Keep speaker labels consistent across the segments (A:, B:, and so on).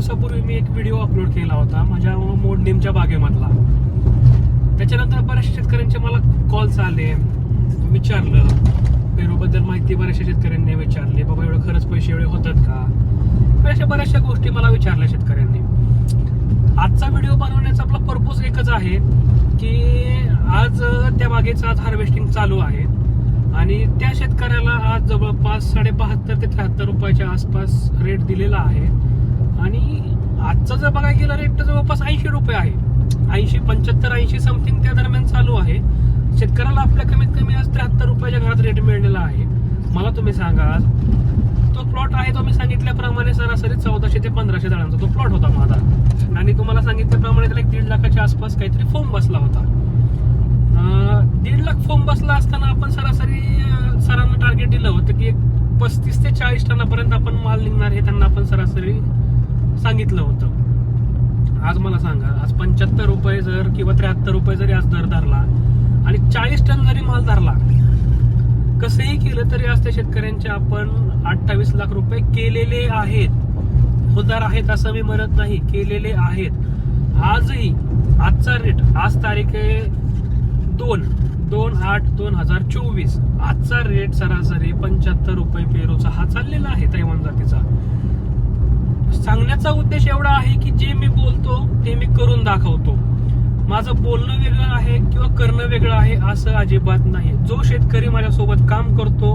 A: दिवसापूर्वी मी एक video upload केला होता माझ्या मोडनीमच्या बागेमधला. त्याच्यानंतर बऱ्याचशा शेतकऱ्यांचे मला कॉल्स आले विचारलं. पेरूबद्दल माहिती बऱ्याचशा शेतकऱ्यांनी विचारली बाबा एवढं खरंच पैसे एवढे होतात का? अशा बऱ्याचशा गोष्टी मला विचारल्या शेतकऱ्यांनी. आजचा व्हिडिओ बनवण्याचा आपला पर्पज एकच आहे की आज त्या बागेचं आज हार्वेस्टिंग चालू आहे आणि त्या शेतकऱ्याला आज जवळपास साडेबहात्तर ते त्र्याहत्तर रुपयाच्या आसपास रेट दिलेला आहे. आणि आजचा जर बघायला गेला रेट जवळपास ऐंशी रुपये आहे. ऐंशी पंच्याहत्तर ऐंशी समथिंग त्या दरम्यान चालू आहे. शेतकऱ्याला आपल्या कमीत कमी आज त्र्याहत्तर रुपयाच्या घरात रेट मिळलेला आहे. मला तुम्ही सांगा तो प्लॉट आहे तो मी सांगितल्याप्रमाणे सरासरी चौदाशे ते पंधराशे झाडांचा तो प्लॉट होता माझा. आणि तुम्हाला सांगितल्याप्रमाणे त्याला एक दीड लाखाच्या आसपास काहीतरी फॉर्म बसला होता. दीड लाख फॉर्म बसला असताना आपण सरासरी सरांना टार्गेट दिलं होतं की एक पस्तीस ते चाळीस टनापर्यंत आपण माल निघणार हे त्यांना आपण सरासरी सांगितलं होतं. आज मला सांगा आज पंच्याहत्तर रुपये जर किंवा त्र्याहत्तर रुपये जरी आज दर धरला आणि चाळीस टन जरी माल धरला कसंही केलं तरी आज त्या शेतकऱ्यांचे आपण अठ्ठावीस लाख रुपये केलेले आहेत. होणार आहेत असं मी म्हणत नाही केलेले आहेत. आजही आजचा रेट आज तारीख आहे दोन दोन आठ दोन हजार चोवीस. आजचा रेट सरासरी पंच्याहत्तर रुपये पेरूचा हा चाललेला आहे तैवान जातीचा. सांगण्याचा उद्देश एवढा आहे की जे मी बोलतो ते मी करून दाखवतो. माझं बोलणं वेगळं आहे किंवा करणं वेगळं आहे असं अजिबात नाही जो शेतकरी माझ्यासोबत काम करतो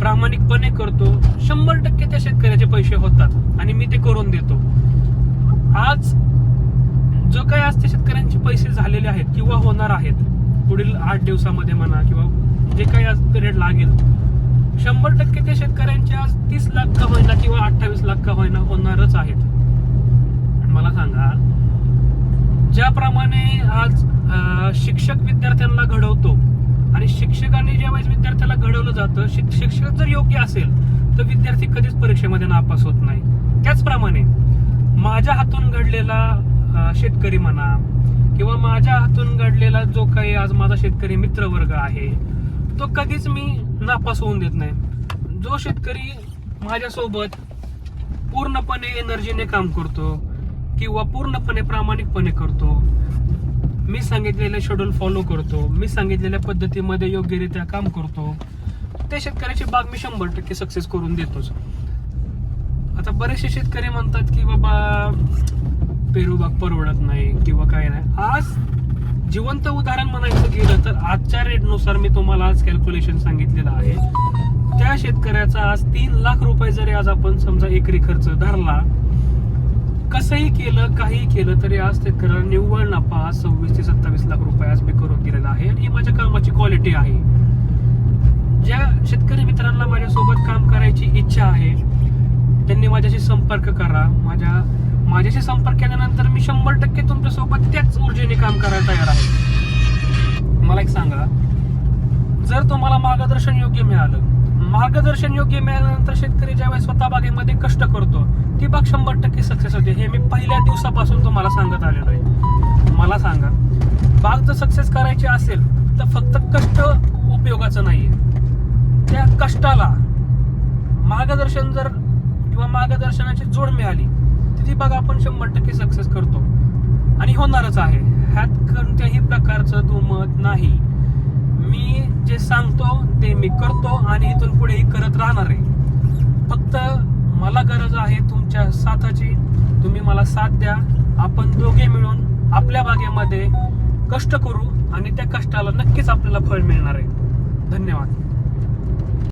A: प्रामाणिकपणे करतो शंभर टक्के त्या शेतकऱ्याचे पैसे होतात आणि मी ते करून देतो. आज जो काही आज त्या शेतकऱ्यांचे पैसे झालेले आहेत किंवा होणार आहेत पुढील आठ दिवसामध्ये म्हणा किंवा जे काही आज पिरियड लागेल शंभर टक्के त्या शेतकऱ्यांच्या आज तीस लाख का होईना किंवा अठ्ठावीस लाख का होईना होणारच आहेत. मला सांगा ज्याप्रमाणे आज शिक्षक विद्यार्थ्यांना घडवतो आणि शिक्षकांनी ज्या वेळेस विद्यार्थ्याला घडवलं जातं शिक्षक जर योग्य असेल तर विद्यार्थी कधीच परीक्षेमध्ये नापास होत नाही. त्याचप्रमाणे माझ्या हातून घडलेला शेतकरी म्हणा किंवा माझ्या हातून घडलेला जो काही आज माझा शेतकरी मित्रवर्ग आहे तो कधीच मी नापास होऊन देत नाही. जो शेतकरी माझ्यासोबत पूर्णपणे एनर्जीने काम करतो किंवा पूर्णपणे प्रामाणिकपणे करतो मी सांगितलेले शेड्यूल फॉलो करतो मी सांगितलेल्या पद्धतीमध्ये योग्यरित्या काम करतो त्या शेतकऱ्याची बाग मी शंभर टक्के सक्सेस करून देतोच. आता बरेचसे शेतकरी म्हणतात की बाबा पेरू बाग परवडत नाही किंवा काय नाही. आज जिवंत उदाहरण म्हणायचं तर आजच्या रेटनुसार मी तुम्हाला आज कॅल्क्युलेशन सांगितलेलं आहे. त्या शेतकऱ्याचा आज तीन लाख रुपये जरी आज आपण समजा एकरी खर्च धरला कसंही केलं काही केलं तरी आज शेतकऱ्याला निव्वळ नफा आज सव्वीस ते सत्तावीस लाख रुपये आज मी करून दिलेला आहे. आणि ही माझ्या कामाची क्वालिटी आहे. ज्या शेतकरी मित्रांना माझ्यासोबत काम करायची इच्छा आहे त्यांनी माझ्याशी संपर्क करा. माझ्या माझ्याशी संपर्क केल्यानंतर मी शंभर टक्के तुमच्यासोबत त्याच ऊर्जेने काम करायला तयार आहे. मला एक सांगा. जर तुम्हाला मार्गदर्शन योग्य मिळालं मार्गदर्शन योग्य मिळाल्यानंतर शेतकरी ज्यावेळेस स्वतः बागेमध्ये कष्ट करतो ती बाग शंभर टक्के सक्सेस होते हे मी पहिल्या दिवसापासून तुम्हाला सांगत आलेलो आहे. मला सांगा बाग जर सक्सेस करायची असेल तर फक्त कष्ट उपयोगाचं नाही त्या कष्टाला मार्गदर्शन जर किंवा मार्गदर्शनाची जोड मिळाली तर ती बाग आपण शंभर टक्के सक्सेस करतो. आणि होणारच आहे. ह्यात कोणत्याही प्रकारचं दुमत नाही. मी जे सांगतो ते मी करतो आणि इथून पुढेही करत राहणार आहे. फक्त मला गरज आहे तुमच्या साथाची. तुम्ही मला साथ द्या. आपण दोघे मिळून आपल्या बागेमध्ये कष्ट करू आणि त्या कष्टाला नक्कीच आपल्याला फळ मिळणार आहे. धन्यवाद.